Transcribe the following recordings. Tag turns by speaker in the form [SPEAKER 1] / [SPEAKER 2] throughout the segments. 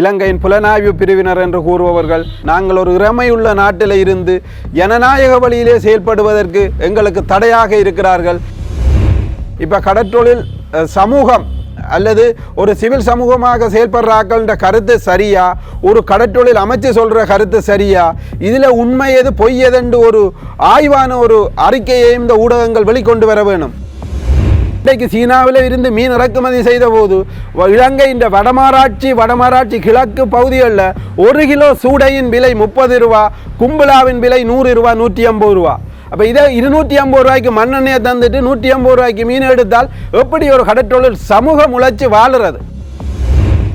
[SPEAKER 1] இலங்கையின் புலனாய்வு பிரிவினர் என்று கூறுபவர்கள் நாங்கள் ஒரு இறமையுள்ள நாட்டில் இருந்து ஜனநாயக வழியிலே செயல்படுவதற்கு எங்களுக்கு தடையாக இருக்கிறார்கள். இப்போ கடற்றொழில் சமூகம் அல்லது ஒரு சிவில் சமூகமாக செயல்படுற ஆக்கள்ன்ற கருத்து சரியா? ஒரு கடற்றொழில் அமைச்சு சொல்கிற கருத்து சரியா? இதில் உண்மை எது பொய் எதென்று ஒரு ஆய்வான ஒரு அறிக்கையை இந்த ஊடகங்கள் வெளிக்கொண்டு வர வேணும். இன்றைக்கு சீனாவில் இருந்து மீன் இறக்குமதி செய்த போது வ- இலங்கை இந்த வடமாராட்சி வடமாராட்சி கிழக்கு பகுதிகளில் ஒரு கிலோ சூடையின் விலை முப்பது ரூபா கும்பலாவின் விலை நூறு ரூபா நூற்றி ஐம்பது ரூபா. அப்போ இதை இருநூற்றி ஐம்பது ரூபாய்க்கு மண்ணெண்ணெயை தந்துட்டு நூற்றி ஐம்பது ரூபாய்க்கு மீன் எடுத்தால் எப்படி ஒரு கடற்றொழில் சமூகம் உழைச்சி வாழுறது?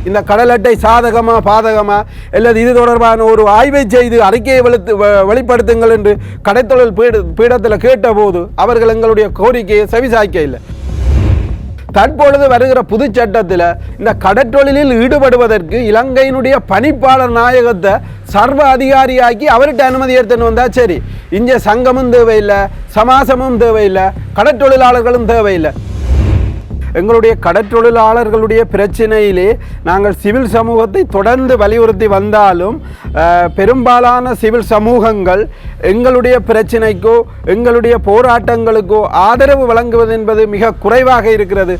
[SPEAKER 1] இந்த கடல் அட்டை சாதகமா பாதகமா? அல்லது இது தொடர்பான ஒரு ஆய்வை செய்து அறிக்கையை வெளுத்து வெளிப்படுத்துங்கள் என்று கடைத்தொழில் பீட பீடத்தில் கேட்டபோது அவர்கள் எங்களுடைய கோரிக்கையை செவிசாய்க்க இல்லை தற்பொழுது வருகிற புது சட்டத்தில் இந்த கடற்றொழிலில் ஈடுபடுவதற்கு இலங்கையினுடைய பணிப்பாளர் நாயகத்தை சர்வ அதிகாரியாக்கி அவர்கிட்ட அனுமதி எடுத்துன்னு வந்தால் சரி. இங்கே சங்கமும் தேவையில்லை சமாசமும் தேவையில்லை கடற்றொழிலாளர்களும் தேவையில்லை. எங்களுடைய கடற்றொழிலாளர்களுடைய பிரச்சினையிலே நாங்கள் சிவில் சமூகத்தை தொடர்ந்து வலியுறுத்தி வந்தாலும் பெரும்பாலான சிவில் சமூகங்கள் எங்களுடைய பிரச்சினைக்கோ எங்களுடைய போராட்டங்களுக்கோ ஆதரவு வழங்குவது என்பது மிக குறைவாக இருக்கிறது.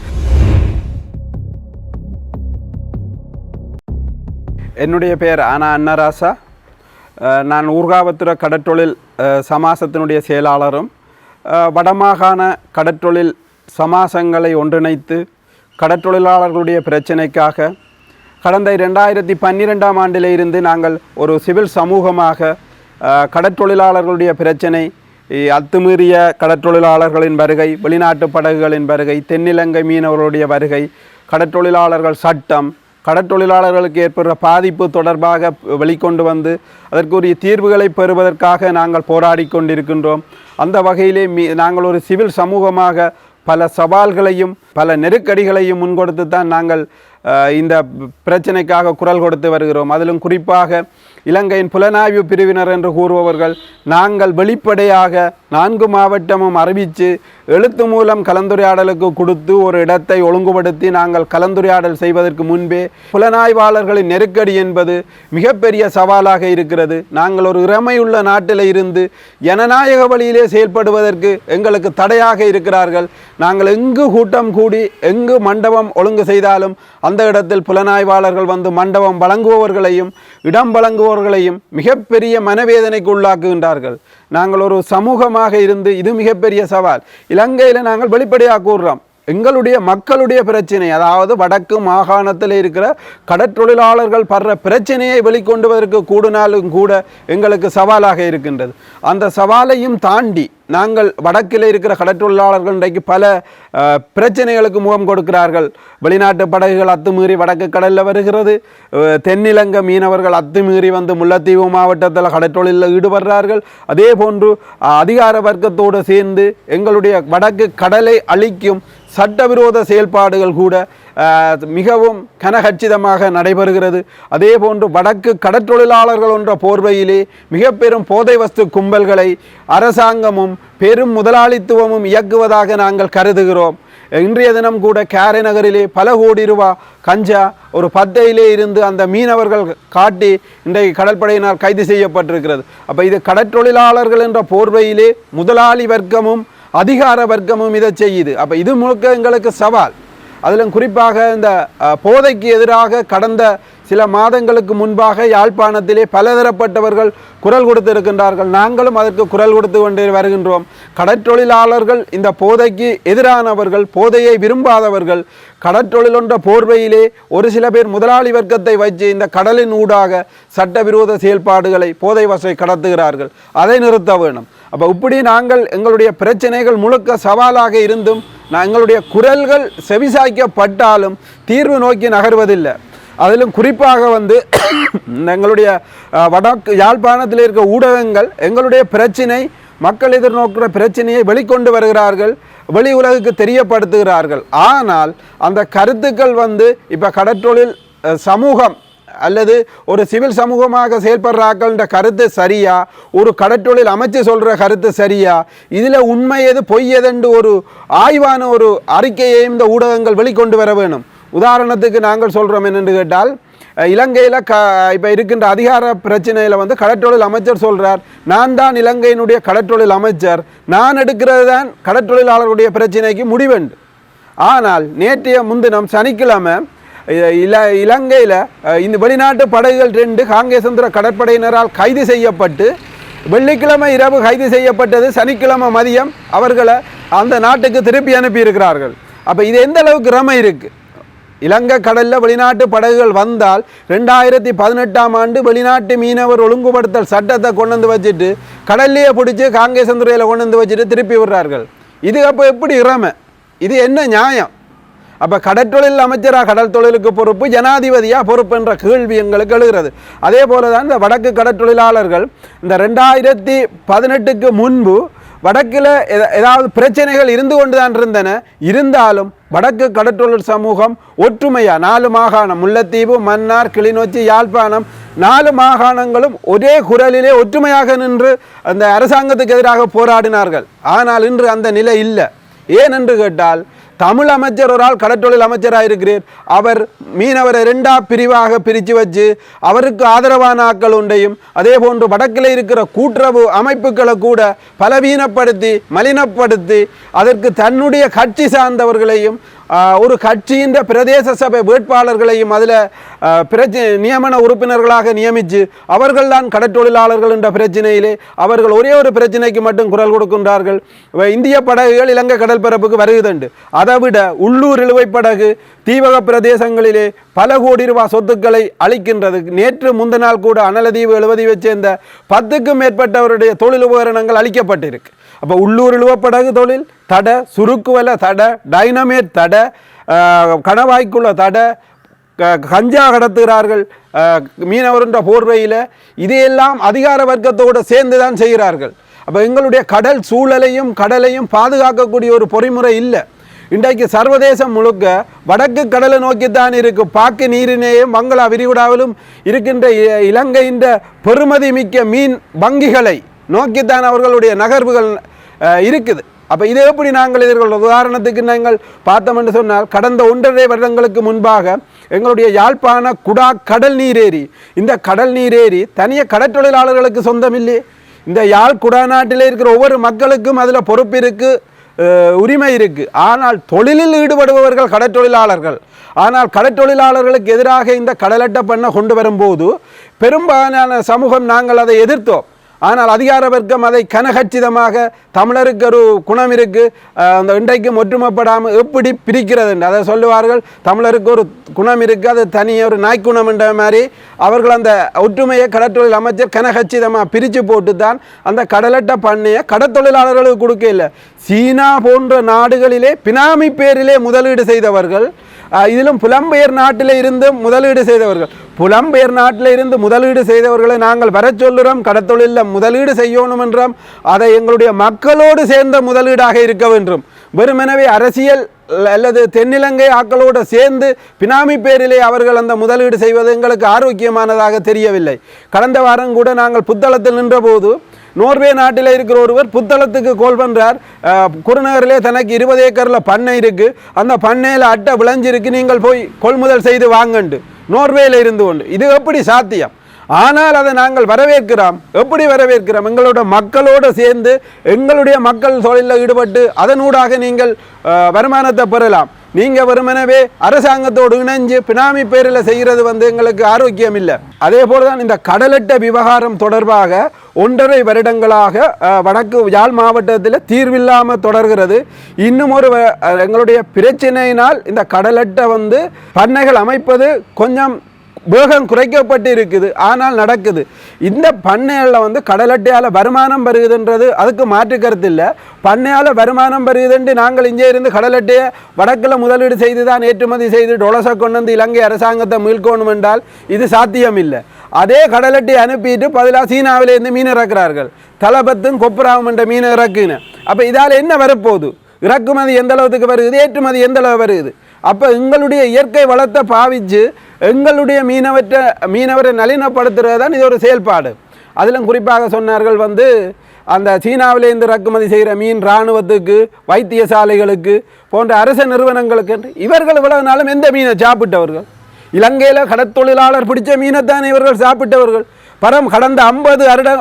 [SPEAKER 1] என்னுடைய பெயர் ஆனா அன்னராசா. நான் ஊர்காவத்துறை கடற்றொழில் சமாசத்தினுடைய செயலாளரும் வடமாகாண கடற்றொழில் சமாசங்களை ஒன்றிணைத்து கடற்றொழிலாளர்களுடைய பிரச்சினைக்காக கடந்த ரெண்டாயிரத்தி பன்னிரெண்டாம் ஆண்டில் இருந்து நாங்கள் ஒரு சிவில் சமூகமாக கடற்றொழிலாளர்களுடைய பிரச்சினை அத்துமீறிய கடற்றொழிலாளர்களின் வருகை வெளிநாட்டு படகுகளின் வருகை தென்னிலங்கை மீனவர்களுடைய வருகை கடற்றொழிலாளர்கள் சட்டம் கடற்றொழிலாளர்களுக்கு ஏற்படுற பாதிப்பு தொடர்பாக வெளிக்கொண்டு வந்து அதற்குரிய தீர்வுகளை பெறுவதற்காக நாங்கள் போராடி கொண்டிருக்கின்றோம். அந்த வகையிலே மீ நாங்கள் ஒரு சிவில் சமூகமாக பல சவால்களையும் பல நெருக்கடிகளையும் முன்கொடுத்து தான் நாங்கள் இந்த பிரச்சனைக்காக குரல் கொடுத்து வருகிறோம். அதிலும் குறிப்பாக இலங்கையின் புலனாய்வு பிரிவினர் என்று கூறுபவர்கள் நாங்கள் வெளிப்படையாக நான்கு மாவட்டமும் அறிவித்து எழுத்து மூலம் கலந்துரையாடலுக்கு கொடுத்து ஒரு இடத்தை ஒழுங்குபடுத்தி நாங்கள் கலந்துரையாடல் செய்வதற்கு முன்பே புலனாய்வாளர்களின் நெருக்கடி என்பது மிகப்பெரிய சவாலாக இருக்கிறது. நாங்கள் ஒரு இறமையுள்ள நாட்டில் இருந்து ஜனநாயக வழியிலே செயல்படுவதற்கு எங்களுக்கு தடையாக இருக்கிறார்கள். நாங்கள் எங்கு கூட்டம் கூடி எங்கு மண்டபம் ஒழுங்கு செய்தாலும் அந்த இடத்தில் புலனாய்வாளர்கள் வந்து மண்டபம் வழங்குபவர்களையும் இடம் வழங்குபவர்களையும் மிகப்பெரிய மனவேதனைக்கு உள்ளாக்குகின்றார்கள் நாங்கள் ஒரு சமூகமாக இருந்து இது மிகப்பெரிய சவால். இலங்கையில் நாங்கள் வெளிப்படையாக கூறுறோம். எங்களுடைய மக்களுடைய பிரச்சனை அதாவது வடக்கு மாகாணத்தில் இருக்கிற கடற்றொழிலாளர்கள் படுற பிரச்சனையை வெளிக்கொண்டுவதற்கு கூடினாலும் கூட எங்களுக்கு சவாலாக இருக்கின்றது. அந்த சவாலையும் தாண்டி நாங்கள் வடக்கில் இருக்கிற கடற்றொழிலாளர்கள் இன்றைக்கு பல பிரச்சனைகளுக்கு முகம் கொடுக்கிறார்கள். வெளிநாட்டு படகுகள் அத்துமீறி வடக்கு கடலில் வருகிறது. தென்னிலங்க மீனவர்கள் அத்துமீறி வந்து முல்லைத்தீவு மாவட்டத்தில் கடற்றொழிலில் ஈடுபடுறார்கள். அதே போன்று அதிகார வர்க்கத்தோடு சேர்ந்து எங்களுடைய வடக்கு கடலை அழிக்கும் சட்டவிரோத செயல்பாடுகள் கூட மிகவும் கனகச்சிதமாக நடைபெறுகிறது. அதே போன்று வடக்கு கடற்றொழிலாளர்கள் என்ற போர்வையிலே மிக பெரும் போதை வஸ்து கும்பல்களை அரசாங்கமும் பெரும் முதலாளித்துவமும் இயக்குவதாக நாங்கள் கருதுகிறோம். இன்றைய தினம் கூட கேரை நகரிலே பல கோடி ரூபா கஞ்சா ஒரு பத்தையிலே இருந்து அந்த மீனவர்கள் காட்டி இன்றைக்கு கடற்படையினால் கைது செய்யப்பட்டிருக்கிறது. அப்போ இது கடற்றொழிலாளர்கள் என்ற போர்வையிலே முதலாளி வர்க்கமும் அதிகார வர்க்கமும் இதை செய்யுது. அப்போ இது முழுக்க எங்களுக்கு சவால். அதிலும் குறிப்பாக இந்த போதைக்கு எதிராக கடந்த சில மாதங்களுக்கு முன்பாக யாழ்ப்பாணத்திலே பலதரப்பட்டவர்கள் குரல் கொடுத்திருக்கின்றார்கள். நாங்களும் அதற்கு குரல் கொடுத்து கொண்டே வருகின்றோம். கடற்றொழிலாளர்கள் இந்த போதைக்கு எதிரானவர்கள் போதையை விரும்பாதவர்கள் கடற்றொழிலொன்ற போர்வையிலே ஒரு சில பேர் முதலாளி வர்க்கத்தை வச்சு இந்த கடலின் ஊடாக சட்டவிரோத செயல்பாடுகளை போதை வசை கடத்துகிறார்கள். அதை நிறுத்த வேணும். அப்போ இப்படி நாங்கள் எங்களுடைய பிரச்சனைகள் முழுக்க சவாலாக இருந்தும் எங்களுடைய குரல்கள் செவிசாய்க்கப்பட்டாலும் தீர்வு நோக்கி நகர்வதில்லை. அதிலும் குறிப்பாக வந்து எங்களுடைய வடக்கு யாழ்ப்பாணத்தில் இருக்க ஊடகங்கள் எங்களுடைய பிரச்சினை மக்கள் எதிர்நோக்கிற பிரச்சனையை வெளிக்கொண்டு வருகிறார்கள் வெளி உலகுக்கு தெரியப்படுத்துகிறார்கள். ஆனால் அந்த கருத்துக்கள் வந்து இப்போ கடற்றொழில் சமூகம் அல்லது ஒரு சிவில் சமூகமாக செயல்படுறாக்கள்ன்ற கருத்து சரியா? ஒரு கடற்றொழில் அமைச்சு சொல்கிற கருத்து சரியா? இதில் உண்மை எது பொய் எதுன்னு ஒரு ஆய்வான ஒரு அறிக்கையை இந்த ஊடகங்கள் வெளிக்கொண்டு வர வேணும். உதாரணத்துக்கு நாங்கள் சொல்கிறோம் என்னென்று கேட்டால் இலங்கையில் க இப்போ இருக்கின்ற அதிகார பிரச்சனையில் வந்து கடற்றொழில் அமைச்சர் சொல்கிறார் நான் தான் இலங்கையினுடைய கடற்றொழில் அமைச்சர். நான் எடுக்கிறது தான் கடற்றொழிலாளர்களுடைய பிரச்சனைக்கு முடிவெண்டு. ஆனால் நேற்றைய முன்தினம் சனிக்கிழமை இல இலங்கையில் இந்த வெளிநாட்டு படகுகள் ரெண்டு காங்கேசந்திர கடற்படையினரால் கைது செய்யப்பட்டு வெள்ளிக்கிழமை இரவு கைது செய்யப்பட்டது சனிக்கிழமை மதியம் அவர்களை அந்த நாட்டுக்கு திருப்பி அனுப்பியிருக்கிறார்கள். அப்போ இது எந்த அளவுக்கு ரமை இருக்குது இலங்கை கடலில் வெளிநாட்டு படகுகள் வந்தால் ரெண்டாயிரத்தி பதினெட்டாம் ஆண்டு வெளிநாட்டு மீனவர் ஒழுங்குபடுத்தல் சட்டத்தை கொண்டு வந்து வச்சுட்டு கடல்லையே பிடிச்சி காங்கேசந்துறையில் கொண்டு வந்து வச்சுட்டு திருப்பி விடுறார்கள். இது அப்போ எப்படி இறமை? இது என்ன நியாயம்? அப்போ கடற்றொழில் அமைச்சராக கடல் தொழிலுக்கு பொறுப்பு ஜனாதிபதியாக பொறுப்பு என்ற கேள்வி எங்களுக்கு எழுகிறது. அதே போல தான் இந்த வடக்கு கடற்றொழிலாளர்கள் இந்த ரெண்டாயிரத்தி பதினெட்டுக்கு முன்பு வடக்கில் எத- ஏதாவது பிரச்சனைகள் இருந்து கொண்டு தான் இருந்தன. இருந்தாலும் வடக்கு கடற்றொழில் சமூகம் ஒற்றுமையா? நாலு மாகாணம். முல்லைத்தீவு மன்னார் கிளிநொச்சி யாழ்ப்பாணம். நாலு மாகாணங்களும் ஒரே குரலிலே ஒற்றுமையாக நின்று அந்த அரசாங்கத்துக்கு எதிராக போராடினார்கள். ஆனால் இன்று அந்த நிலை இல்லை. ஏன் என்று கேட்டால் தமிழ் அமைச்சர் ஒரு ஆள் கடற்றொழில் அமைச்சராக இருக்கிறார் அவர் மீனவரை ரெண்டா பிரிவாக பிரித்து வச்சு அவருக்கு ஆதரவான ஆக்கள் உண்டையும் அதே போன்று வடக்கில் இருக்கிற கூட்டுறவு அமைப்புகளை கூட பலவீனப்படுத்தி மலினப்படுத்தி அதற்கு தன்னுடைய கட்சி சார்ந்தவர்களையும் ஒரு கட்சியின் பிரதேச சபை வேட்பாளர்களையும் அதில் பிரச்சனை நியமன உறுப்பினர்களாக நியமித்து அவர்கள்தான் கடற்றொழிலாளர்கள் என்ற பிரச்சனையிலே அவர்கள் ஒரே ஒரு பிரச்சனைக்கு மட்டும் குரல் கொடுக்கின்றார்கள். இந்திய படகுகள் இலங்கை கடற்பரப்புக்கு வருகுதுண்டு அதை விட உள்ளூர் இழுவைப் படகு தீவக பிரதேசங்களிலே பல கோடி ரூபாய் சொத்துக்களை அளிக்கின்றது. நேற்று முந்த நாள் கூட அனலதீவு எழுபதீவை சேர்ந்த பத்துக்கும் மேற்பட்டவருடைய தொழில் உபகரணங்கள் அளிக்கப்பட்டிருக்கு. அப்போ உள்ளூர் இழுவப்படகு தொழில் தடை சுருக்குவல தடை டைனமேட் தடை கணவாய்க்குள்ள தடை க- கஞ்சா கடத்துகிறார்கள் மீனவருன்ற போர்வையில் இதையெல்லாம் அதிகார வர்க்கத்தோடு சேர்ந்து தான் செய்கிறார்கள். அப்போ எங்களுடைய கடல் சூழலையும் கடலையும் பாதுகாக்கக்கூடிய ஒரு பொறிமுறை இல்லை. இன்றைக்கு சர்வதேசம் முழுக்க வடக்கு கடலை நோக்கித்தான் இருக்கு பாக்கு நீரினேயும் பங்களா விரிகுடாவிலும் இருக்கின்ற இ- இலங்கையின் பெருமதி மிக்க மீன் வங்கிகளை நோக்கித்தான் அவர்களுடைய நகர்வுகள் இருக்குது. அப்போ இதை எப்படி நாங்கள் எதிர்கொள்வோம் உதாரணத்துக்கு நாங்கள் பார்த்தோம் என்று சொன்னால் கடந்த ஒன்றரை வருடங்களுக்கு முன்பாக எங்களுடைய யாழ்ப்பாண குடா கடல் நீரேரி இந்த கடல் நீரேரி தனிய கடற்றொழிலாளர்களுக்கு சொந்தமில்லை இந்த யாழ் குடாநாட்டில் இருக்கிற ஒவ்வொரு மக்களுக்கும் அதில் பொறுப்பு இருக்குது உரிமை இருக்குது ஆனால் தொழிலில் ஈடுபடுபவர்கள் கடற்றொழிலாளர்கள் ஆனால் கடற்றொழிலாளர்களுக்கு எதிராக இந்த கடலட்ட பண்ண கொண்டு வரும்போது பெரும்பாலான சமூகம் நாங்கள் அதை எதிர்த்தோம். ஆனால் அதிகார வர்க்கம் அதை கனகச்சிதமாக தமிழருக்கு ஒரு குணம் இருக்கு அந்த இன்றைக்கும் ஒற்றுமைப்படாமல் எப்படி பிரிக்கிறது என்று. அதை சொல்லுவார்கள் தமிழருக்கு ஒரு குணம் இருக்கு அது தனியே ஒரு நாய்க்குணம் என்ற மாதிரி. அவர்கள் அந்த ஒற்றுமையை கடற்றொழில் அமைச்சர் கனகச்சிதமாக பிரித்து போட்டு தான் அந்த கடலட்ட பண்ணையை கடற்தொழிலாளர்களுக்கு கொடுக்க இல்லை சீனா போன்ற நாடுகளிலே பினாமி பேரிலே முதலீடு செய்தவர்கள் இதிலும் புலம்பெயர் நாட்டில் இருந்து முதலீடு செய்தவர்கள். புலம்பெயர் நாட்டில் இருந்து முதலீடு செய்தவர்களை நாங்கள் வர சொல்லுறோம். கடத்தொழிலில் முதலீடு செய்யணும் என்றும் அதை எங்களுடைய மக்களோடு சேர்ந்த முதலீடாக இருக்க வேண்டும். வெறுமெனவே அரசியல் அல்லது தென்னிலங்கை ஆக்களோடு சேர்ந்து பினாமி பேரிலே அவர்கள் அந்த முதலீடு செய்வது எங்களுக்கு ஆரோக்கியமானதாக தெரியவில்லை. கடந்த வாரம் கூட நாங்கள் புத்தளத்தில் நின்றபோது நோர்வே நாட்டில் இருக்கிற ஒருவர் புத்தளத்துக்கு கோல் பண்ணுறார் குருநகரிலே தனக்கு இருபது ஏக்கரில் பண்ணை இருக்கு. அந்த பண்ணையில் அட்டை விளைஞ்சிருக்கு. நீங்கள் போய் கொள்முதல் செய்து வாங்கண்டு. நோர்வேல இருந்து கொண்டு இது எப்படி சாத்தியம்? ஆனால் அதை நாங்கள் வரவேற்கிறோம். எப்படி வரவேற்கிறோம்? எங்களோட மக்களோடு சேர்ந்து எங்களுடைய மக்கள் தொழிலில் ஈடுபட்டு அதனூடாக நீங்கள் வருமானத்தை பெறலாம். நீங்கள் வெறுமனவே அரசாங்கத்தோடு இணைஞ்சு பினாமி பேரில் செய்கிறது வந்து எங்களுக்கு ஆரோக்கியம் இல்லை. அதே போல தான் இந்த கடலட்ட விவகாரம் தொடர்பாக ஒன்றரை வருடங்களாக வடக்கு யாழ் மாவட்டத்தில் தீர்வில்லாமல் தொடர்கிறது. இன்னும் ஒரு வ- எங்களுடைய பிரச்சனையினால் இந்த கடலட்டை வந்து பண்ணைகள் அமைப்பது கொஞ்சம் வேகம் குறைக்கப்பட்டு இருக்குது ஆனால் நடக்குது. இந்த பண்ணைகளில் வந்து கடலட்டையால் வருமானம் வருகுதுன்றது அதுக்கு மாற்று கருத்து இல்லை. பண்ணையால் வருமானம் வருகுதுன்ட்டு நாங்கள் இங்கே இருந்து கடலட்டையை வடக்கில் முதலீடு செய்து தான் ஏற்றுமதி செய்து டொலசை கொண்டு வந்து இலங்கை அரசாங்கத்தை மீள்கோணும் என்றால் இது சாத்தியம் இல்லை. அதே கடலட்டை அனுப்பிட்டு பதிலாக சீனாவிலேருந்து மீன் இறக்குறார்கள். தலபத்தும் கொப்புராவும் என்ற மீன் இறக்குன்னு. அப்போ இதால் என்ன வரப்போகுது? இறக்குமதி எந்த அளவுக்கு வருகுது? ஏற்றுமதி எந்த அளவு வருகுது? அப்போ எங்களுடைய இயற்கை வளத்தை பாவிச்சு எங்களுடைய மீனவற்ற மீனவரை நளினப்படுத்துறது தான் இது ஒரு செயல்பாடு. அதிலும் குறிப்பாக சொன்னார்கள் வந்து அந்த சீனாவிலேருந்து இறக்குமதி செய்கிற மீன் இராணுவத்துக்கு வைத்தியசாலைகளுக்கு போன்ற அரச நிறுவனங்களுக்கு என்று இவர்கள் இவ்வளவு நாளும் எந்த மீனை சாப்பிட்டவர்கள்? இலங்கையில் கடற்தொழிலாளர் பிடிச்ச மீனைத்தான் இவர்கள் சாப்பிட்டவர்கள்? பரம் கடந்த ஐம்பது வருட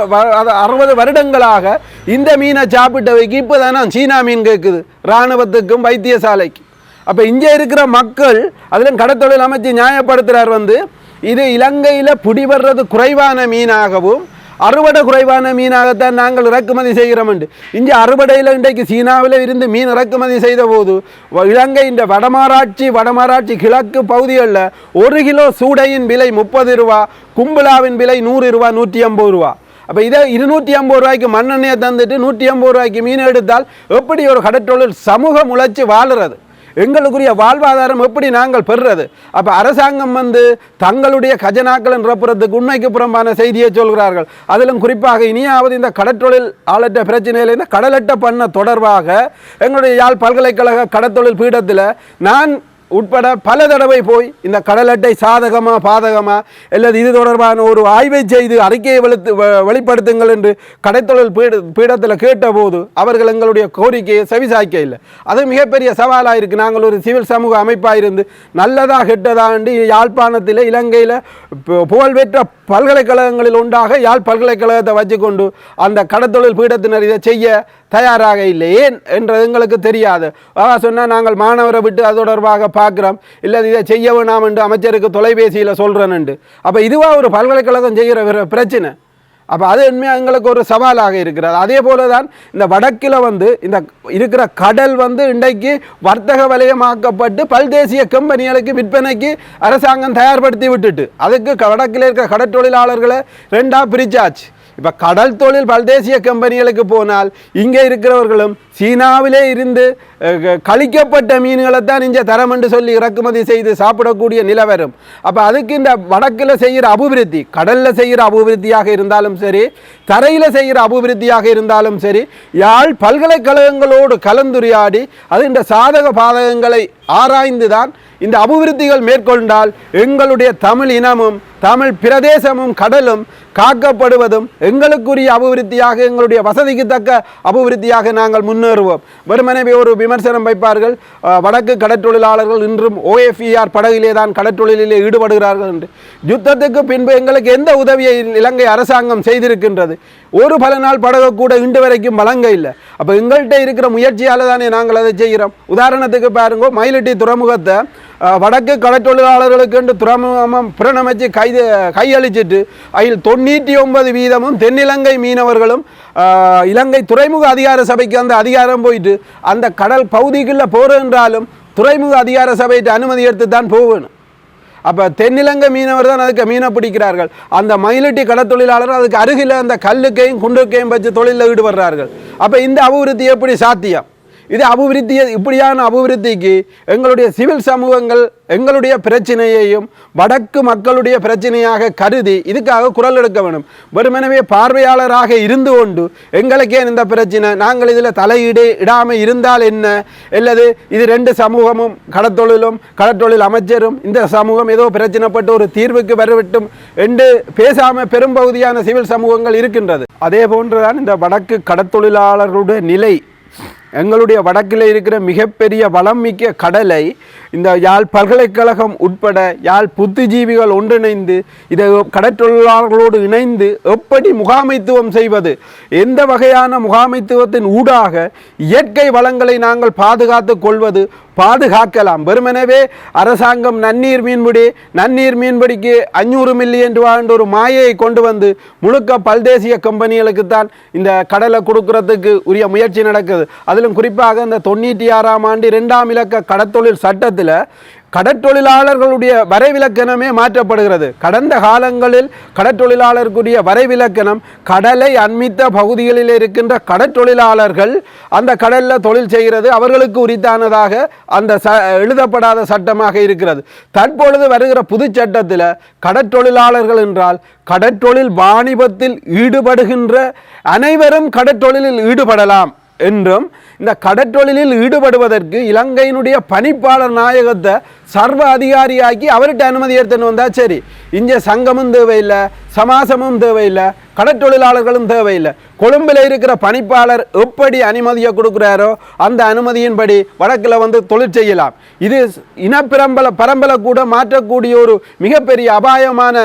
[SPEAKER 1] அறுபது வருடங்களாக இந்த மீனை சாப்பிட்டவைக்கு இப்போ தானே சீனா மீன் கேட்குது இராணுவத்துக்கும் வைத்தியசாலைக்கு. அப்போ இங்கே இருக்கிற மக்கள் அதிலும் கடற்தொழில் அமைச்சு நியாயப்படுத்துகிறார் வந்து இது இலங்கையில் பிடிபடுறது குறைவான மீனாகவும் அறுவடை குறைவான மீனாகத்தான் நாங்கள் இறக்குமதி செய்கிறோம் என்று. இங்கே அறுவடையில் இன்றைக்கு சீனாவில் இருந்து மீன் இறக்குமதி செய்த போது வ- இலங்கை இந்த வடமாராட்சி வடமாராட்சி கிழக்கு பகுதிகளில் ஒரு கிலோ சூடையின் விலை முப்பது ரூபா கும்பலாவின் விலை நூறு ரூபா நூற்றி ஐம்பது ரூபா. அப்போ இதை இருநூற்றி ஐம்பது ரூபாய்க்கு மண்ணெண்ணெயை தந்துட்டு நூற்றி ஐம்பது ரூபாய்க்கு மீன் எடுத்தால் எப்படி ஒரு கடற்றொழில் சமூகம் உழைச்சி வாழுறது? எங்களுக்குரிய வாழ்வாதாரம் எப்படி நாங்கள் பெறுறது? அப்போ அரசாங்கம் வந்து தங்களுடைய கஜனாக்கள் நிரப்புறதுக்கு உண்மைக்கு புறம்பான செய்தியை சொல்கிறார்கள். அதிலும் குறிப்பாக இனியாவது இந்த கடற்றொழில் ஆளற்ற பிரச்சனையில் இந்த கடலட்ட பண்ண தொடர்பாக எங்களுடைய யாழ் பல்கலைக்கழக கடத்தொழில் பீடத்தில் நான் உட்பட பல தடவை போய் இந்த கடல் அட்டை சாதகமா பாதகமா அல்லது இது தொடர்பான ஒரு ஆய்வை செய்து அறிக்கையை வெளித்து வெளிப்படுத்துங்கள் என்று கடைத்தொழில் பீட பீடத்தில் கேட்டபோது அவர்கள் எங்களுடைய கோரிக்கையை செவிசாய்க்க இல்லை அது மிகப்பெரிய சவாலாக இருக்குது நாங்கள் ஒரு சிவில் சமூக அமைப்பாக இருந்து நல்லதா கெட்டதாண்டி யாழ்ப்பாணத்தில் இலங்கையில் புகழ்பெற்ற பல்கலைக்கழகங்களில் ஒன்றாக யாழ் பல்கலைக்கழகத்தை வச்சுக்கொண்டு அந்த கடத்தொழில் பீடத்தினர் இதை செய்ய தயாராக இல்லை. ஏன் என்றது எங்களுக்கு தெரியாது. அவ சொன்னால் நாங்கள் மாணவரை விட்டு அது தொடர்பாக பார்க்குறோம். இல்லை இதை செய்ய வேணாம் என்று அமைச்சருக்கு தொலைபேசியில் சொல்கிறேன்னு அப்போ இதுவாக ஒரு பல்கலைக்கழகம் செய்கிற பிரச்சனை. அப்போ அது உண்மையாக எங்களுக்கு ஒரு சவாலாக இருக்கிறது. அதே போல தான் இந்த வடக்கில் வந்து இந்த இருக்கிற கடல் வந்து இன்றைக்கு வர்த்தக வலயமாக்கப்பட்டு பல்தேசிய கம்பெனிகளுக்கு விற்பனைக்கு அரசாங்கம் தயார்படுத்தி விட்டுட்டு அதுக்கு க- வடக்கில் இருக்கிற கடற்தொழிலாளர்களை ரெண்டாக பிரிச்சாச்சு. இப்போ கடல் தொழில் பல்தேசிய கம்பெனிகளுக்கு போனால் இங்கே இருக்கிறவர்களும் சீனாவிலே இருந்து க- கழிக்கப்பட்ட மீன்களை தான் இங்கே தரம் என்று சொல்லி இறக்குமதி செய்து சாப்பிடக்கூடிய நிலை வரும். அப்போ அதுக்கு இந்த வடக்கில் செய்கிற அபிவிருத்தி கடலில் செய்கிற அபிவிருத்தியாக இருந்தாலும் சரி தரையில் செய்கிற அபிவிருத்தியாக இருந்தாலும் சரி யாழ் பல்கலைக்கழகங்களோடு கலந்துரையாடி அது இந்த சாதக பாதகங்களை ஆராய்ந்து தான் இந்த அபிவிருத்திகள் மேற்கொண்டால் எங்களுடைய தமிழ் இனமும் தமிழ் பிரதேசமும் கடலும் காக்கப்படுவதும் எங்களுக்குரிய அபிவிருத்தியாக எங்களுடைய வசதிக்கு தக்க அபிவிருத்தியாக நாங்கள் முன்னேறுவோம். வெறுமனவே ஒரு விமர்சனம் வைப்பார்கள் வடக்கு கடற்றொழிலாளர்கள் இன்றும் ஓஎஃப்இஆர் படகிலே தான் கடற்றொழிலிலே ஈடுபடுகிறார்கள் என்று. யுத்தத்துக்கு பின்பு எங்களுக்கு எந்த உதவியை இலங்கை அரசாங்கம் செய்திருக்கின்றது? ஒரு பல நாள் படகு கூட இன்று வரைக்கும் வழங்க இல்லை. அப்போ எங்கள்கிட்ட இருக்கிற முயற்சியால் தானே நாங்கள் அதை செய்கிறோம். உதாரணத்துக்கு பாருங்க மயிலட்டி துறைமுகத்தை வடக்கு கடற்தொழிலாளர்களுக்கு என்று துறைமுகம் புறணமைச்சு கைது கையளிச்சிட்டு அதில் தொண்ணூற்றி ஒன்பது வீதமும் தென்னிலங்கை மீனவர்களும் இலங்கை துறைமுக அதிகார சபைக்கு அந்த அதிகாரம் போயிட்டு அந்த கடல் பகுதிக்குள்ளே போகிறென்றாலும் துறைமுக அதிகார சபையிட்டு அனுமதி எடுத்து தான் போகணும் அப்போ தென்னிலங்கை மீனவர் தான் அதுக்கு மீனை பிடிக்கிறார்கள். அந்த மயிலட்டி கடற்தொழிலாளர் அதுக்கு அருகில் அந்த கல்லுக்கையும் குண்டுக்கையும் வச்சு தொழிலில் ஈடுபடுறார்கள். அப்போ இந்த அபிவிருத்தி எப்படி சாத்தியம்? இது அபிவிருத்தி இப்படியான அபிவிருத்திக்கு எங்களுடைய சிவில் சமூகங்கள் எங்களுடைய பிரச்சனையையும் வடக்கு மக்களுடைய பிரச்சனையாக கருதி இதுக்காக குரல் எடுக்க வேணும். வெறுமனவே பார்வையாளராக இருந்து கொண்டு எங்களுக்கே இந்த பிரச்சனை? நாங்கள் இதில் தலையீடு இடாமல் இருந்தால் என்ன? அல்லது இது ரெண்டு சமூகமும் கடத்தொழிலும் கடற்றொழில் அமைச்சரும் இந்த சமூகம் ஏதோ பிரச்சனைப்பட்டு ஒரு தீர்வுக்கு வரவிட்டும் என்று பேசாமல் பெரும்பகுதியான சிவில் சமூகங்கள் இருக்கின்றது. அதே போன்றுதான் இந்த வடக்கு கடத்தொழிலாளர்களுடைய நிலை. எங்களுடைய வடக்கில் இருக்கிற மிகப்பெரிய வளம் மிக்க கடலை இந்த யாழ் பல்கலைக்கழகம் உட்பட யாழ் புத்திஜீவிகள் ஒன்றிணைந்து இதை கடற்றொழிலாளர்களோடு இணைந்து எப்படி முகாமைத்துவம் செய்வது எந்த வகையான முகாமைத்துவத்தின் ஊடாக இயற்கை வளங்களை நாங்கள் பாதுகாத்து கொள்வது பாதுகாக்கலாம். வெறுமனவே அரசாங்கம் நன்னீர் மீன்பிடி நன்னீர் மீன்பிடிக்கு அஞ்சூறு மில்லியன் ரூபான்ற ஒரு மாயையை கொண்டு வந்து முழுக்க பல்தேசிய கம்பெனிகளுக்கு தான் இந்த கடலை கொடுக்கறதுக்கு உரிய முயற்சி நடக்குது. அதிலும் குறிப்பாக இந்த தொண்ணூற்றி ஆறாம் ஆண்டு இரண்டாம் இலக்க கடத்தொழில் சட்டத்தில் கடற்றொழிலாளர்களுடைய வரைவிலக்கணமே மாற்றப்படுகிறது. கடந்த காலங்களில் கடற்றொழிலாளருக்குரிய வரைவிலக்கணம் கடலை அண்மித்த பகுதிகளில் இருக்கின்ற கடற்றொழிலாளர்கள் அந்த கடலில் தொழில் செய்கிறது. அவர்களுக்கு உரித்தானதாக அந்த ச எழுதப்படாத சட்டமாக இருக்கிறது. தற்பொழுது வருகிற புது சட்டத்தில் கடற்றொழிலாளர்கள் என்றால் கடற்றொழில் வாணிபத்தில் ஈடுபடுகின்ற அனைவரும் கடற்றொழிலில் ஈடுபடலாம். என்றும் இந்த கடற்றொழிலில் ஈடுபடுவதற்கு இலங்கையினுடைய பணிப்பாளர் நாயகத்தை சர்வ அதிகாரியாக்கி அவர்கிட்ட அனுமதி எடுத்துன்னு வந்தால் சரி. இங்கே சங்கமும் தேவையில்லை சமாசமும் தேவையில்லை கடற்றொழிலாளர்களும் தேவையில்லை. கொழும்பில் இருக்கிற பணிப்பாளர் எப்படி அனுமதியை கொடுக்குறாரோ அந்த அனுமதியின்படி வடக்கில் வந்து தொழில் செய்யலாம். இது இனப்பிரம்பல பரம்பலை கூட மாற்றக்கூடிய ஒரு மிகப்பெரிய அபாயமான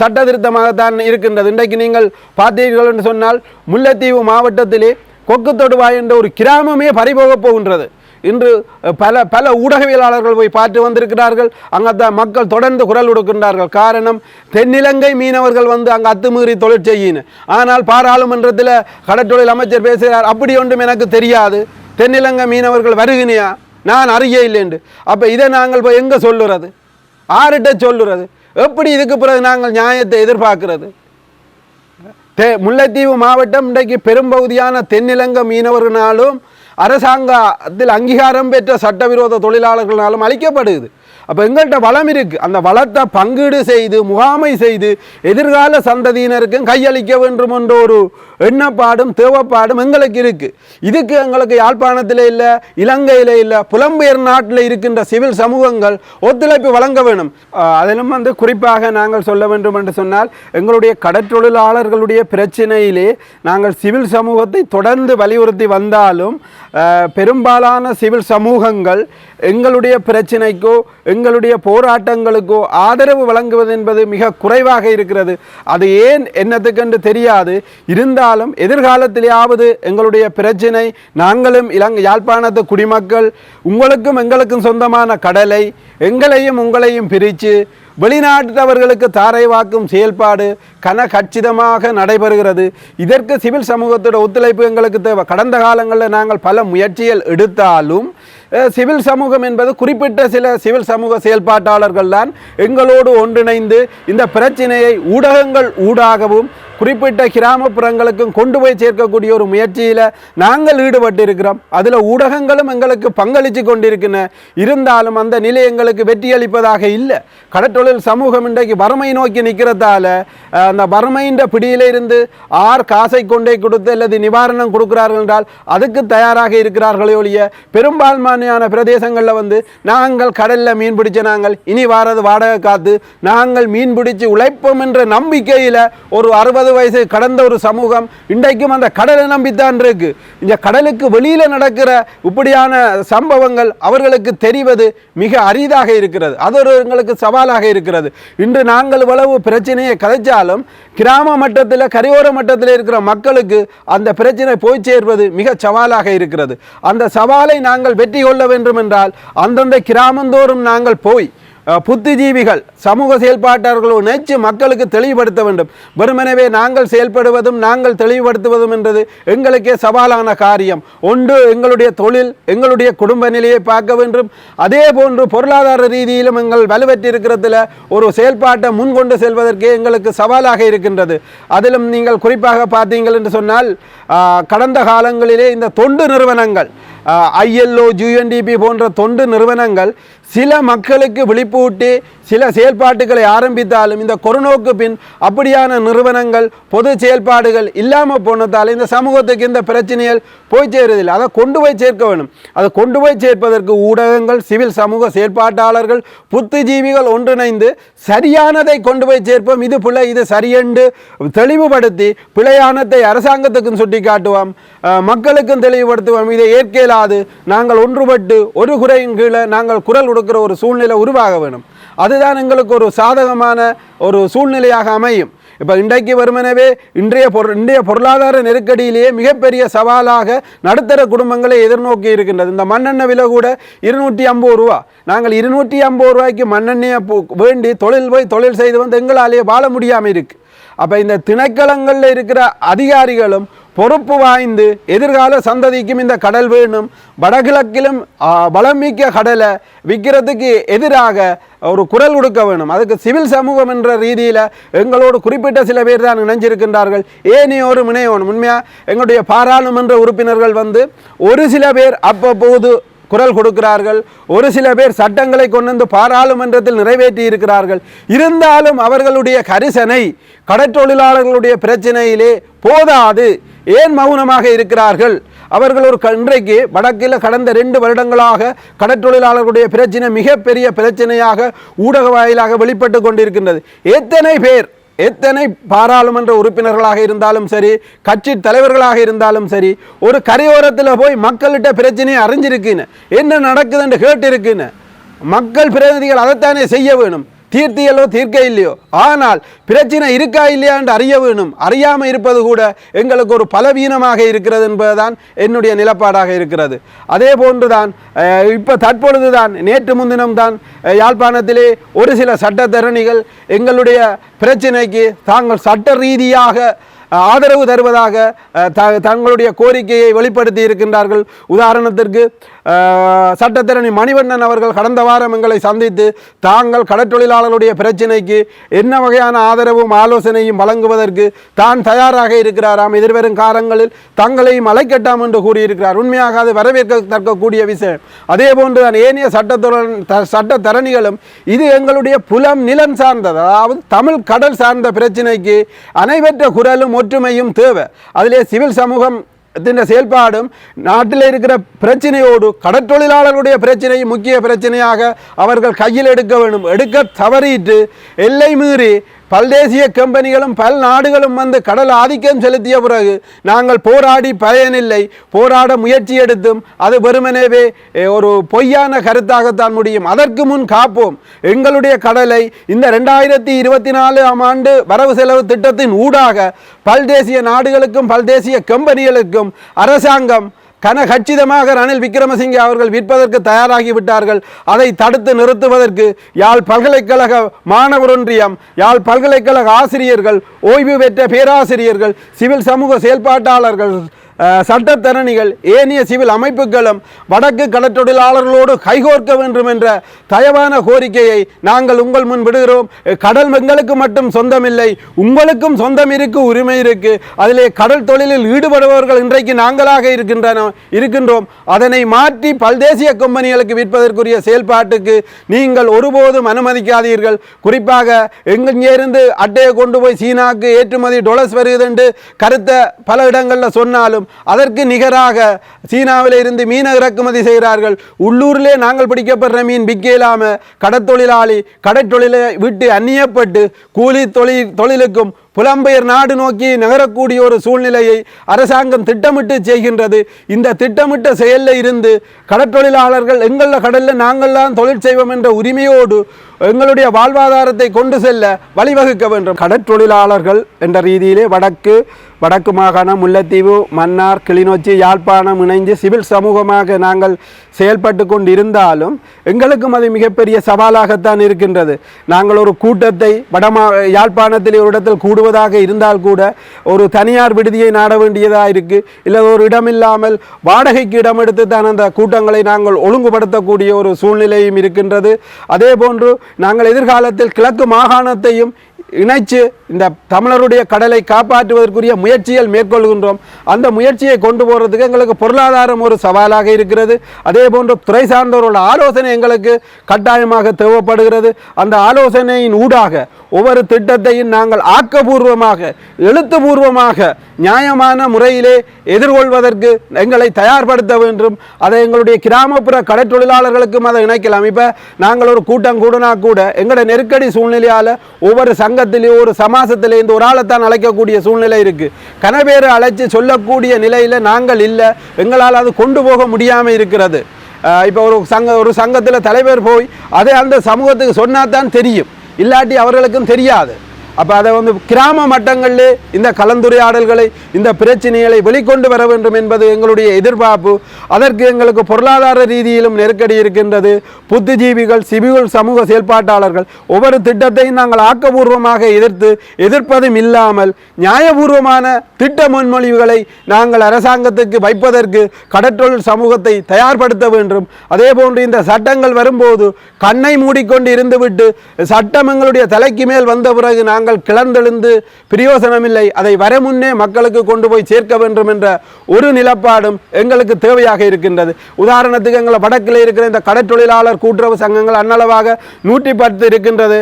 [SPEAKER 1] சட்ட திருத்தமாகத்தான் இருக்கின்றது. இன்றைக்கு நீங்கள் பார்த்தீர்கள் என்று சொன்னால் முல்லைத்தீவு மாவட்டத்திலே கொக்கு தொடுவாய் என்ற ஒரு கிராமமே பறிபோகப் போகின்றது. இன்று பல பல ஊடகவியலாளர்கள் போய் பார்த்து வந்திருக்கிறார்கள். அங்கே மக்கள் தொடர்ந்து குரல் கொடுக்கின்றார்கள். காரணம் தென்னிலங்கை மீனவர்கள் வந்து அங்கே அத்துமீறி தொழில் செய்யின்னு ஆனால் பாராளுமன்றத்தில் கடற்றொழில் அமைச்சர் பேசுகிறார் அப்படி ஒன்றும் எனக்கு தெரியாது. தென்னிலங்கை மீனவர்கள் வருகினியா? நான் அறிய இல்லைண்டு அப்போ இதை நாங்கள் போய் எங்கே சொல்லுறது? ஆர்கிட்ட சொல்லுறது? எப்படி இதுக்கு பிறகு நாங்கள் நியாயத்தை எதிர்பார்க்கிறது? தே முல்லைத்தீவு மாவட்டம் இன்றைக்கு பெரும்பகுதியான தென்னிலங்க மீனவர்களாலும் அரசாங்கத்தில் அங்கீகாரம் பெற்ற சட்டவிரோத தொழிலாளர்களாலும் அளிக்கப்படுது அப்போ எங்கள்கிட்ட வளம் இருக்குது அந்த வளத்தை பங்கீடு செய்து முகாமை செய்து எதிர்கால சந்ததியினருக்கும் கையளிக்க வேண்டும் என்ற ஒரு எண்ணப்பாடும் தேவைப்பாடும் எங்களுக்கு இருக்குது இதுக்கு எங்களுக்கு யாழ்ப்பாணத்தில் இல்லை இலங்கையில் இல்லை புலம்பெயர் நாட்டில் இருக்கின்ற சிவில் சமூகங்கள் ஒத்துழைப்பு வழங்க வேணும். அதிலும் வந்து குறிப்பாக நாங்கள் சொல்ல வேண்டும் என்று சொன்னால் எங்களுடைய கடற்றொழிலாளர்களுடைய பிரச்சினையிலே நாங்கள் சிவில் சமூகத்தை தொடர்ந்து வலியுறுத்தி வந்தாலும் பெரும்பாலான சிவில் சமூகங்கள் எங்களுடைய பிரச்சினைக்கோ எங்களுடைய போராட்டங்களுக்கோ ஆதரவு வழங்குவது என்பது மிக குறைவாக இருக்கிறது. அது ஏன் என்னத்துக்கென்று தெரியாது. இருந்தாலும் எதிர்காலத்திலேயாவது எங்களுடைய பிரச்சினை நாங்களும் இலங்கை யாழ்ப்பாணத்து குடிமக்கள் உங்களுக்கும் எங்களுக்கும் சொந்தமான கடலை எங்களையும் உங்களையும் பிரித்து வெளிநாட்டவர்களுக்கு தாரை வாக்கும் செயல்பாடு கன கச்சிதமாக நடைபெறுகிறது. இதற்கு சிவில் சமூகத்தோட ஒத்துழைப்பு எங்களுக்கு தேவை. கடந்த காலங்களில் நாங்கள் பல முயற்சிகள் எடுத்தாலும் சிவில் சமூகம் என்பது குறிப்பிட்ட சில சிவில் சமூக செயல்பாட்டாளர்கள் தான் எங்களோடு ஒன்றிணைந்து இந்த பிரச்சனையை ஊடகங்கள் ஊடாகவும் குறிப்பிட்ட கிராமப்புறங்களுக்கும் கொண்டு போய் சேர்க்கக்கூடிய ஒரு முயற்சியில் நாங்கள் ஈடுபட்டு இருக்கிறோம் அதில் ஊடகங்களும் எங்களுக்கு பங்களித்து கொண்டிருக்கின்றன. இருந்தாலும் அந்த நிலை எங்களுக்கு வெற்றியளிப்பதாக இல்லை. கடற்றொழில் சமூகம் இன்றைக்கு வறுமை நோக்கி நிற்கிறதால அந்த வறுமையின்ற பிடியிலிருந்து ஆர் காசை கொண்டே கொடுத்து அல்லது நிவாரணம் கொடுக்கிறார்கள் என்றால் அதுக்கு தயாராக இருக்கிறார்களே ஒழிய பெரும்பான்மையான பிரதேசங்களில் வந்து நாங்கள் கடலில் மீன் பிடிச்ச நாங்கள் இனி வாரது வாடகை காத்து நாங்கள் மீன் பிடிச்சு உழைப்போம் என்ற நம்பிக்கையில் ஒரு அறுபது வயசு கடந்த ஒரு சமூகம் இன்றைக்கும் அந்த கடலை நம்பித்தான் இருக்கு. இந்த கடலுக்கு வெளியில் நடக்கிற இப்படியான சம்பவங்கள் அவர்களுக்கு தெரிவது மிக அரிதாக இருக்கிறது. அது ஒரு எங்களுக்கு சவாலாக இருக்கிறது. இன்று நாங்கள் இவ்வளவு பிரச்சனையை கதைச்சாலும் கிராம மட்டத்தில் கரையோர மட்டத்தில் இருக்கிற மக்களுக்கு அந்த பிரச்சனை போய் சேர்வது மிக சவாலாக இருக்கிறது. அந்த சவாலை நாங்கள் வெற்றி கொள்ள வேண்டும் என்றால் அந்தந்த கிராமந்தோறும் நாங்கள் போய் புத்திஜீவிகள் சமூக செயல்பாட்டாளர்கள் நினைச்சு மக்களுக்கு தெளிவுபடுத்த வேண்டும். வெறுமனவே நாங்கள் செயல்படுவதும் நாங்கள் தெளிவுபடுத்துவதும் என்றது எங்களுக்கே சவாலான காரியம். ஒன்று எங்களுடைய தொழில் எங்களுடைய குடும்ப நிலையை பார்க்க வேண்டும். அதே போன்று பொருளாதார ரீதியிலும் எங்கள் வலுவற்றிருக்கிறதுல ஒரு செயல்பாட்டை முன்கொண்டு செல்வதற்கே எங்களுக்கு சவாலாக இருக்கின்றது. அதிலும் நீங்கள் குறிப்பாக பார்த்தீங்கள் என்று சொன்னால் கடந்த காலங்களிலே இந்த தொண்டு நிறுவனங்கள் ஐஎல்ஓ ஜிஎன்டிபி போன்ற தொண்டு நிறுவனங்கள் சில மக்களுக்கு விழிப்பூட்டி சில செயல்பாட்டுகளை ஆரம்பித்தாலும் இந்த கொரோனாவுக்கு பின் அப்படியான நிறுவனங்கள் பொது செயல்பாடுகள் இல்லாமல் போனதால் இந்த சமூகத்துக்கு இந்த பிரச்சனைகள் போய் சேருவதில்லை அதை கொண்டு போய் சேர்க்க வேணும். அதை கொண்டு போய் சேர்ப்பதற்கு ஊடகங்கள் சிவில் சமூக செயல்பாட்டாளர்கள் புத்திஜீவிகள் ஒன்றிணைந்து சரியானதை கொண்டு போய் சேர்ப்போம். இது பிள்ளை இது சரியென்று தெளிவுபடுத்தி பிழையானத்தை அரசாங்கத்துக்கும் சுட்டி காட்டுவோம் மக்களுக்கும் தெளிவுபடுத்துவோம். இதை ஏற்கலாது நாங்கள் ஒன்றுபட்டு ஒரு குறையின் கீழே நாங்கள் குரல் கொடுக்கிற ஒரு சூழ்நிலை உருவாக வேணும். அதுதான் எங்களுக்கு ஒரு சாதகமான ஒரு சூழ்நிலையாக அமையும். இப்போ இன்றைக்கு வருமனவே இன்றைய பொரு இன்றைய பொருளாதார நெருக்கடியிலேயே மிகப்பெரிய சவாலாக நடுத்தர குடும்பங்களை எதிர்நோக்கி இருக்கின்றது. இந்த மண்ணெண்ணெய் விலை கூட இருநூற்றி ஐம்பது ரூபா. நாங்கள் இருநூற்றி ஐம்பது ரூபாய்க்கு மண்ணெண்ணெயை போ வேண்டி தொழில் போய் தொழில் செய்து வந்து எங்களாலேயே வாழ முடியாமல் இருக்குது அப்போ இந்த திணைக்களங்களில் இருக்கிற அதிகாரிகளும் பொறுப்பு வாய்ந்து எதிர்கால சந்ததிக்கும் இந்த கடல் வேணும். வடகிழக்கிலும் ஆ, வளமிக்க கடலை விற்கிறதுக்கு எதிராக ஒரு குரல் கொடுக்க வேணும். அதுக்கு சிவில் சமூகம் என்ற ரீதியில் எங்களோடு குறிப்பிட்ட சில பேர் தான் இணைஞ்சிருக்கின்றார்கள். ஒரு முனையோனும் உண்மையாக எங்களுடைய பாராளுமன்ற உறுப்பினர்கள் வந்து ஒரு சில பேர் அப்பப்போது குரல் கொடுக்கிறார்கள். ஒரு சில பேர் சட்டங்களை கொண்டு வந்து பாராளுமன்றத்தில் நிறைவேற்றி இருக்கிறார்கள். இருந்தாலும் அவர்களுடைய கரிசனை கடற்றொழிலாளர்களுடைய பிரச்சனையிலே போதாது. ஏன் மௌனமாக இருக்கிறார்கள்? அவர்கள் ஒரு இன்றைக்கு வடக்கில் கடந்த ரெண்டு வருடங்களாக கடற்றொழிலாளர்களுடைய பிரச்சனை மிகப்பெரிய பிரச்சனையாக ஊடக வாயிலாக வெளிப்பட்டு கொண்டிருக்கின்றது. எத்தனை பேர் எத்தனை பாராளுமன்ற உறுப்பினர்களாக இருந்தாலும் சரி கட்சி தலைவர்களாக இருந்தாலும் சரி ஒரு கரையோரத்தில் போய் மக்கள்கிட்ட பிரச்சனையை அறிஞ்சிருக்குன்னு என்ன நடக்குதுன்னு கேட்டிருக்குன்னு மக்கள் பிரதிநிதிகள் அதைத்தானே செய்ய வேணும். தீர்த்தியலோ தீர்க்க இல்லையோ ஆனால் பிரச்சனை இருக்கா இல்லையா என்று அறிய வேணும். அறியாமல் இருப்பது கூட எங்களுக்கு ஒரு பலவீனமாக இருக்கிறது என்பதுதான் என்னுடைய நிலப்பாடாக இருக்கிறது. அதே போன்றுதான் தான் இப்போ தற்பொழுது தான் நேற்று முன்தினம் தான் யாழ்ப்பாணத்திலே ஒரு சில சட்டத்தரணிகள் எங்களுடைய பிரச்சனைக்கு தாங்கள் சட்ட ரீதியாக ஆதரவு தருவதாக த- தங்களுடைய கோரிக்கையை வெளிப்படுத்தி இருக்கின்றார்கள். உதாரணத்திற்கு சட்டத்தரணி மணிவண்ணன் அவர்கள் கடந்த வாரம் எங்களை சந்தித்து தாங்கள் கடற்றொழிலாளர்களுடைய பிரச்சினைக்கு என்ன வகையான ஆதரவும் ஆலோசனையும் வழங்குவதற்கு தான் தயாராக இருக்கிறாராம். எதிர்வரும் காலங்களில் தங்களையும் அலைக்கட்டாம் என்று கூறியிருக்கிறார். உண்மையாக அது வரவேற்கத்தக்கக்கூடிய விஷயம். அதே போன்று தான் ஏனைய சட்டத்துடன் சட்டத்தரணிகளும் இது எங்களுடைய புலம் நிலம் சார்ந்தது. அதாவது தமிழ் கடல் சார்ந்த பிரச்சினைக்கு அனைவற்ற குரலும் ஒற்றுமையும் தேவை. அதிலே சிவில் சமூகம் செயல்பாடும் நாட்டில் இருக்கிற பிரச்சனையோடு கடற்றொழிலாளர்களுடைய பிரச்சனை முக்கிய பிரச்சனையாக அவர்கள் கையில் எடுக்க வேண்டும். எடுக்க தவறிட்டு எல்லை மீறி பல்தேசிய கம்பெனிகளும் பல் நாடுகளும் வந்து கடல் ஆதிக்கம் செலுத்திய பிறகு நாங்கள் போராடி பயனில்லை. போராட முயற்சி எடுத்தும் அது வெறுமனவே ஒரு பொய்யான கருத்தாகத்தான் முடியும். அதற்கு முன் காப்போம். எங்களுடைய கடலை இந்த ரெண்டாயிரத்தி இருபத்தி நாலாம் ஆண்டு வரவு செலவு திட்டத்தின் ஊடாக பல்தேசிய நாடுகளுக்கும் பல்தேசிய கம்பெனிகளுக்கும் அரசாங்கம் கனகச்சிதமாக ரணில் விக்ரமசிங்கே அவர்கள் விற்பதற்கு தயாராகிவிட்டார்கள் அதை தடுத்து நிறுத்துவதற்கு யாழ் பல்கலைக்கழக மாணவர் ஒன்றியம் யாழ் பல்கலைக்கழக ஆசிரியர்கள் ஓய்வு பெற்ற பேராசிரியர்கள் சிவில் சமூக செயல்பாட்டாளர்கள் சட்டத்தரணிகள் ஏனைய சிவில் அமைப்புகளும் வடக்கு கடற்றொழிலாளர்களோடு கைகோர்க்க வேண்டும் என்ற தயவான கோரிக்கையை நாங்கள் உங்கள் முன் விடுகிறோம். கடல் எங்களுக்கு மட்டும் சொந்தமில்லை உங்களுக்கும் சொந்தம் இருக்கு உரிமை இருக்கு. அதிலே கடல் தொழிலில் ஈடுபடுபவர்கள் இன்றைக்கு நாங்களாக இருக்கின்றன இருக்கின்றோம். அதனை மாற்றி பல்தேசிய கம்பெனிகளுக்கு விற்பதற்குரிய செயல்பாட்டுக்கு நீங்கள் ஒருபோதும் அனுமதிக்காதீர்கள். குறிப்பாக எங்கே இருந்து அட்டையை கொண்டு போய் சீனாக்கு ஏற்றுமதி டொலர்ஸ் வருகிறது என்று கருத்தை பல இடங்களில் சொன்னாலும் அதற்கு நிகராக சீனாவில் இருந்து மீன இறக்குமதி செய்கிறார்கள். உள்ளூரிலே நாங்கள் பிடிக்கப்படுற மீன் விற்க இல்லாமல் கடற்தொழிலாளி கடற்தொழிலை விட்டு அந்நியப்பட்டு கூலி தொழில் தொழிலுக்கும் புலம்பெயர் நாடு நோக்கி நகரக்கூடிய ஒரு சூழ்நிலையை அரசாங்கம் திட்டமிட்டு செய்கின்றது. இந்த திட்டமிட்ட செயலில் இருந்து கடற்றொழிலாளர்கள் எங்கள கடலில் நாங்கள்லாம் தொழில் செய்வோம் என்ற உரிமையோடு எங்களுடைய வாழ்வாதாரத்தை கொண்டு செல்ல வழிவகுக்க வேண்டும். கடற்றொழிலாளர்கள் என்ற ரீதியிலே வடக்கு வடக்கு மாகாணம் முல்லைத்தீவு மன்னார் கிளிநொச்சி யாழ்ப்பாணம் இணைந்து சிவில் சமூகமாக நாங்கள் செயல்பட்டு கொண்டு இருந்தாலும் எங்களுக்கும் அது மிகப்பெரிய சவாலாகத்தான் இருக்கின்றது. நாங்கள் ஒரு கூட்டத்தை வடமா யாழ்ப்பாணத்தில் ஒரு இடத்தில் கூடுவதாக இருந்தால் கூட ஒரு தனியார் விடுதியை நாட வேண்டியதாக இருக்குது இல்லை ஒரு இடம் இல்லாமல் வாடகைக்கு இடம் எடுத்து தான் அந்த கூட்டங்களை நாங்கள் ஒழுங்குபடுத்தக்கூடிய ஒரு சூழ்நிலையும் இருக்கின்றது. அதே போன்று நாங்கள் எதிர்காலத்தில் கிழக்கு மாகாணத்தையும் இணைச்சு இந்த தமிழருடைய கடலை காப்பாற்றுவதற்குரிய முயற்சிகள் மேற்கொள்கின்றோம். அந்த முயற்சியை கொண்டு போகிறதுக்கு எங்களுக்கு பொருளாதாரம் ஒரு சவாலாக இருக்கிறது. அதே போன்று துறை சார்ந்தவர்களோட ஆலோசனை எங்களுக்கு கட்டாயமாக தேவைப்படுகிறது. அந்த ஆலோசனையின் ஊடாக ஒவ்வொரு திட்டத்தையும் நாங்கள் ஆக்கபூர்வமாக எழுத்துப்பூர்வமாக நியாயமான முறையிலே எதிர்கொள்வதற்கு எங்களை தயார்படுத்த வேண்டும். அதை எங்களுடைய கிராமப்புற கடற்தொழிலாளர்களுக்கும் அதை இணைக்கலாம். இப்போ நாங்கள் ஒரு கூட்டம் கூடனா கூட எங்களோட நெருக்கடி சூழ்நிலையால் ஒவ்வொரு சங்க சங்கத்திலேயோ ஒரு சமாசத்திலே இந்த ஒரு ஆளைத்தான் அழைக்கக்கூடிய சூழ்நிலை இருக்குது கனவேறு அழைச்சி சொல்லக்கூடிய நிலையில் நாங்கள் இல்லை. எங்களால் அது கொண்டு போக முடியாமல் இருக்கிறது. இப்போ ஒரு சங்க ஒரு சங்கத்தில் தலைவர் போய் அதை அந்த சமூகத்துக்கு சொன்னால் தான் தெரியும். இல்லாட்டி அவர்களுக்கும் தெரியாது. அப்போ அதை வந்து கிராம மட்டங்களிலே இந்த கலந்துரையாடல்களை இந்த பிரச்சனைகளை வெளிக்கொண்டு வர வேண்டும் என்பது எங்களுடைய எதிர்பார்ப்பு. அதற்கு எங்களுக்கு பொருளாதார ரீதியிலும் நெருக்கடி இருக்கின்றது. புத்திஜீவிகள் சிவிகள் சமூக செயல்பாட்டாளர்கள் ஒவ்வொரு திட்டத்தையும் நாங்கள் ஆக்கபூர்வமாக எதிர்த்து எதிர்ப்பதும் இல்லாமல் நியாயபூர்வமான திட்ட முன்மொழிவுகளை நாங்கள் அரசாங்கத்துக்கு வைப்பதற்கு கடற்றொழில் சமூகத்தை தயார்படுத்த வேண்டும். அதே போன்று இந்த சட்டங்கள் வரும்போது கண்ணை மூடிக்கொண்டு இருந்துவிட்டு சட்டம் எங்களுடைய தலைக்கு மேல் வந்த பிறகு நாங்கள் நாங்கள் கிளர்ந்தெழுந்து பிரயோசனமில்லை. அதை வரமுன்னே மக்களுக்கு கொண்டு போய் சேர்க்க வேண்டும் என்ற ஒரு நிலப்பாடும் எங்களுக்கு தேவையாக இருக்கின்றது. உதாரணத்துக்கு எங்களை வடக்கில் இருக்கிற இந்த கடற்தொழிலாளர் கூட்டுறவு சங்கங்கள் அன்னளவாக நூற்றி பத்து இருக்கின்றது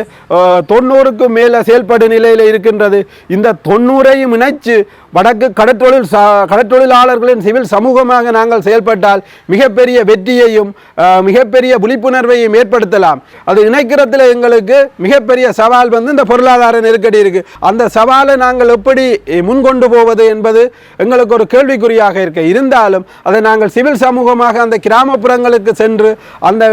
[SPEAKER 1] தொண்ணூறுக்கும் மேலே செயல்படும் நிலையில் இருக்கின்றது. இந்த தொண்ணூறையும் இணைச்சு வடக்கு கடற்றொழில் கடற்தொழிலாளர்களின் சிவில் சமூகமாக நாங்கள் செயல்பட்டால் மிகப்பெரிய வெற்றியையும் மிகப்பெரிய விழிப்புணர்வையும் ஏற்படுத்தலாம். அது இணைக்கிறதுல எங்களுக்கு மிகப்பெரிய சவால் வந்து இந்த பொருளாதார நெருக்கடி இருக்கு. அந்த சவாலை நாங்கள் எப்படி முன்கொண்டு போவது என்பது எங்களுக்கு ஒரு கேள்விக்குறியாக இருக்க. இருந்தாலும் அதை நாங்கள் சிவில் சமூகமாக அந்த கிராமப்புறங்களுக்கு சென்று அந்த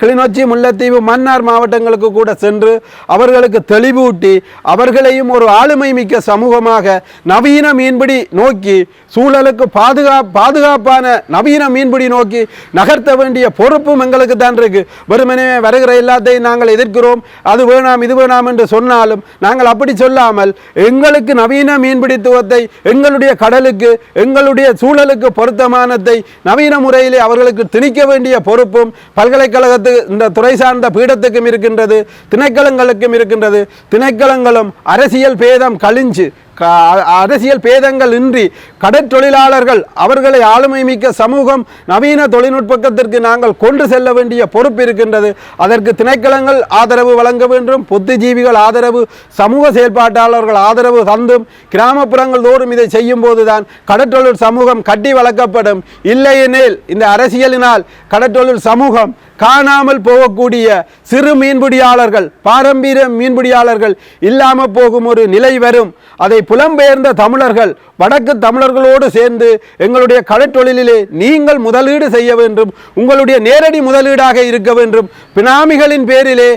[SPEAKER 1] கிளிநொச்சி முல்லைத்தீவு மன்னார் மாவட்டங்களுக்கு கூட சென்று அவர்களுக்கு தெளிவூட்டி அவர்களையும் ஒரு ஆளுமை மிக்க சமூகமாக நவீன மீன்பிடி நோக்கி சூழலுக்கு பாதுகா பாதுகாப்பான நவீன மீன்பிடி நோக்கி நகர்த்த வேண்டிய பொறுப்பும் எங்களுக்கு தான் இருக்கு. வெறுமனே வருகிற எல்லாத்தையும் நாங்கள் எதிர்க்கிறோம். அது வேணாம் இது வேணாம் என்று சொன்னாலும் நாங்கள் அப்படி சொல்லாமல் எங்களுக்கு நவீன மீன்பிடித்துவத்தை எங்களுடைய கடலுக்கு எங்களுடைய சூழலுக்கு பொருத்தமானத்தை நவீன முறையிலே அவர்களுக்கு திணிக்க வேண்டிய பொறுப்பும் பல்கலைக்கழகத்து இந்த துறை சார்ந்த பீடத்துக்கும் இருக்கின்றது திணைக்களங்களுக்கும் இருக்கின்றது. திணைக்களங்களும் அரசியல் பேதம் கழிஞ்சு அரசியல் பேதங்கள் இன்றி கடற்றொழிலாளர்கள் அவர்களை ஆளுமை மிக்க சமூகம் நவீன தொழில்நுட்பத்திற்கு நாங்கள் கொண்டு செல்ல வேண்டிய பொறுப்பு இருக்கின்றது. அதற்கு திணைக்களங்கள் ஆதரவு வழங்க வேண்டும். புத்திஜீவிகள் ஆதரவு சமூக செயல்பாட்டாளர்கள் ஆதரவு தந்தும் கிராமப்புறங்கள் தோறும் இதை செய்யும் போதுதான் கடற்றொழில் சமூகம் கட்டி வளர்க்கப்படும். இல்லையெனில் இந்த அரசியலினால் கடற்றொழில் சமூகம் காணாமல் போகக்கூடிய சிறு மீன்பிடியாளர்கள் பாரம்பரிய மீன்பிடியாளர்கள் இல்லாமல் போகும் ஒரு நிலை வரும். அதை புலம்பெயர்ந்த தமிழர்கள் வடக்கு தமிழர்களோடு சேர்ந்து எங்களுடைய கடற்றொழிலிலே நீங்கள் முதலீடு செய்ய வேண்டும் உங்களுடைய நேரடி முதலீடாக இருக்க வேண்டும். பினாமிகளின் பேரிலே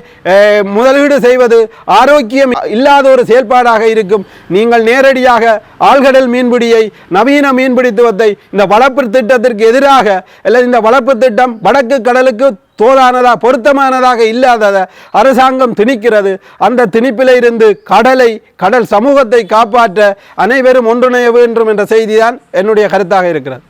[SPEAKER 1] முதலீடு செய்வது ஆரோக்கியம் இல்லாத ஒரு செயல்பாடாக இருக்கும். நீங்கள் நேரடியாக ஆழ்கடல் மீன்பிடியை நவீன மீன்பிடித்துவத்தை இந்த வளர்ப்பு திட்டத்திற்கு எதிராக அல்லது இந்த வளர்ப்பு திட்டம் வடக்கு கடலுக்கு தோதானதா பொருத்தமானதாக இல்லாதத அரசாங்கம் திணிக்கிறது. அந்த திணிப்பில் இருந்து கடலை கடல் சமூகத்தை காப்பாற்ற அனைவரும் ஒன்றிணைய வேண்டும் என்ற செய்திதான் என்னுடைய கருத்தாக இருக்கிறது.